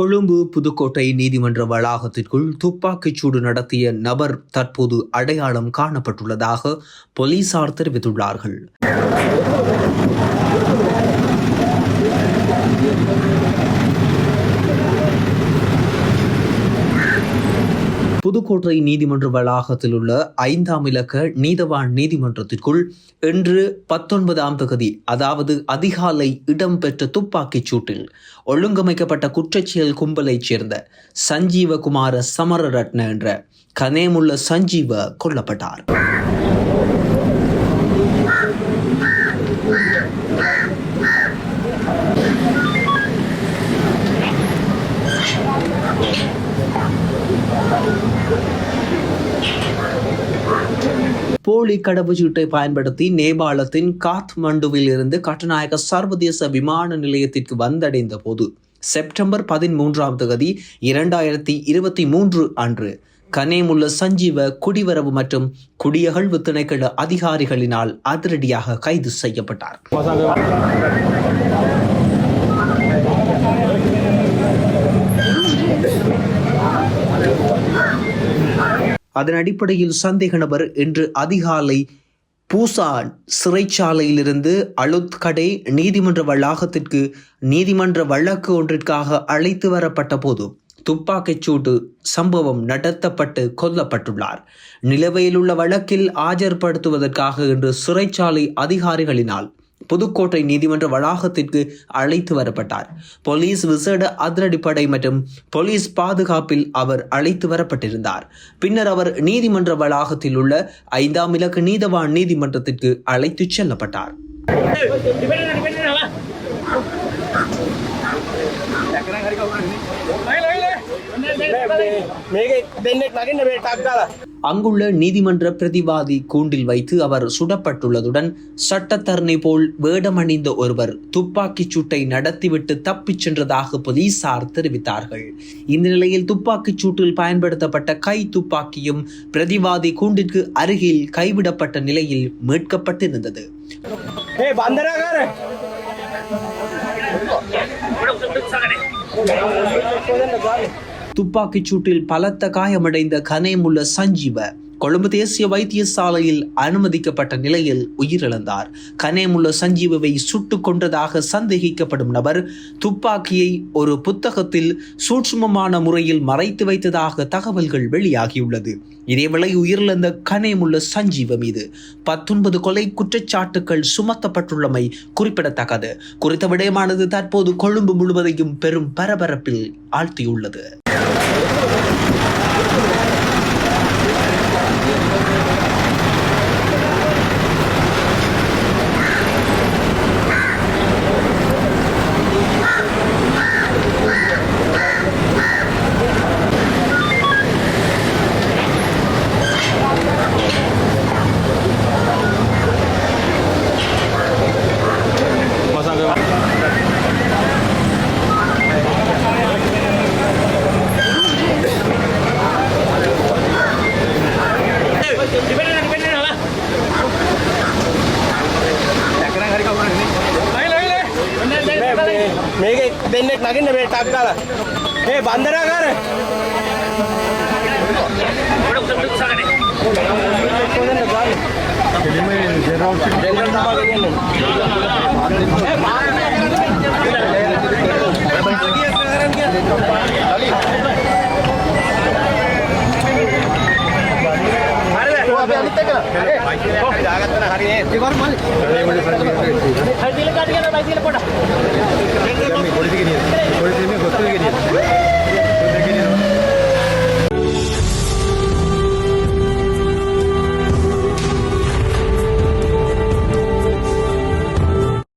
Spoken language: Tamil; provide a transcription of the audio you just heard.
கொழும்பு புதுக்கோட்டை நீதிமன்ற வளாகத்திற்குள் துப்பாக்கிச் சூடு நடத்திய நபர் தற்போது அடையாளம் காணப்பட்டுள்ளதாக போலீசார் தெரிவித்துள்ளார்கள். புதுக்கோட்டை நீதிமன்ற வளாகத்தில் உள்ள ஐந்தாம் இலக்க நீதவான் நீதிமன்றத்திற்குள் இன்று பத்தொன்பதாம் தகுதி அதாவது அதிகாலை இடம்பெற்ற துப்பாக்கிச் சூட்டில் ஒழுங்கமைக்கப்பட்ட குற்றச்செயல் கும்பலைச் சேர்ந்த சஞ்சீவகுமார சமரரட்ன என்ற கனேமுள்ள சஞ்சீவ கொல்லப்பட்டார். போலி கடவுச்சீட்டை பயன்படுத்தி நேபாளத்தின் காத்மண்டுவில் இருந்து கட்டுநாயக சர்வதேச விமான நிலையத்திற்கு வந்தடைந்த போது செப்டம்பர் பதிமூன்றாம் தேதி இரண்டாயிரத்தி இருபத்தி மூன்று அன்று கனேமுள்ள சஞ்சீவ குடிவரவு மற்றும் குடியகழ்வு திணைக்கள அதிகாரிகளினால் அதிரடியாக கைது செய்யப்பட்டார். அதன் அடிப்படையில் சந்தேக நபர் இன்று அதிகாலை பூசான் சிறைச்சாலையிலிருந்து அலுத்கடே நீதிமன்ற வளாகத்திற்கு நீதிமன்ற வழக்கு ஒன்றிற்காக அழைத்து வரப்பட்ட போது துப்பாக்கிச்சூடு சம்பவம் நடத்தப்பட்டு கொல்லப்பட்டுள்ளார். நிலவையில் உள்ள வழக்கில் ஆஜர்படுத்துவதற்காக இன்று சிறைச்சாலை அதிகாரிகளினால் புதுக்கோட்டை நீதிமன்ற வளாகத்திற்கு அழைத்து வரப்பட்டார் போலீஸ் விசேட அதிரடிப்படை மற்றும் போலீஸ் பாதுகாப்பில் அவர் அழைத்து வரப்பட்டிருந்தார் பின்னர் அவர் நீதிமன்ற வளாகத்தில் உள்ள ஐந்தாம் இலக்கு நீதவான் நீதிமன்றத்திற்கு அழைத்துச் செல்லப்பட்டார் මේක දෙන්නෙක් නගන්න වේ ටක් දාලා அங்குள்ள நீதிமன்ற பிரதிவாதி கூண்டில் வைத்து அவர் சுடப்பட்டுள்ளதுடன் சட்டத்தரணை போல் வேடமணிந்த ஒருவர் துப்பாக்கிச் சூட்டை நடத்திவிட்டு தப்பிச் சென்றதாக போலீசார் தெரிவித்தார்கள். இந்த நிலையில் துப்பாக்கிச் சூட்டில் பயன்படுத்தப்பட்ட கை துப்பாக்கியும் பிரதிவாதி கூண்டிற்கு அருகில் கைவிடப்பட்ட நிலையில் மீட்கப்பட்டிருந்தது. ஏய் துப்பாக்கிச் சூட்டில் பலத்த காயமடைந்த கனேமுள்ள சஞ்சீவ. கொழும்பு தேசிய வைத்தியசாலையில் அனுமதிக்கப்பட்ட நிலையில் உயிரிழந்தார். கனேமுள்ள சஞ்சீவவை சுட்டுக் கொன்றதாக சந்தேகிக்கப்படும் நபர் துப்பாக்கியை ஒரு புத்தகத்தில் சூட்சுமமான முறையில் மறைத்து வைத்ததாக தகவல்கள் வெளியாகியுள்ளது. இதேவேளை உயிரிழந்த கனேமுள்ள சஞ்சீவ மீது பத்தொன்பது கொலை குற்றச்சாட்டுகள் சுமத்தப்பட்டுள்ளமை குறிப்பிடத்தக்கது. குறித்த விடயமானது தற்போது கொழும்பு முழுவதையும் பெரும் பரபரப்பில் ஆழ்த்தியுள்ளது. මේක දෙන්නෙක් නගන්න වේ ටක් දාලා ඒ බන්ධනාකාර හරි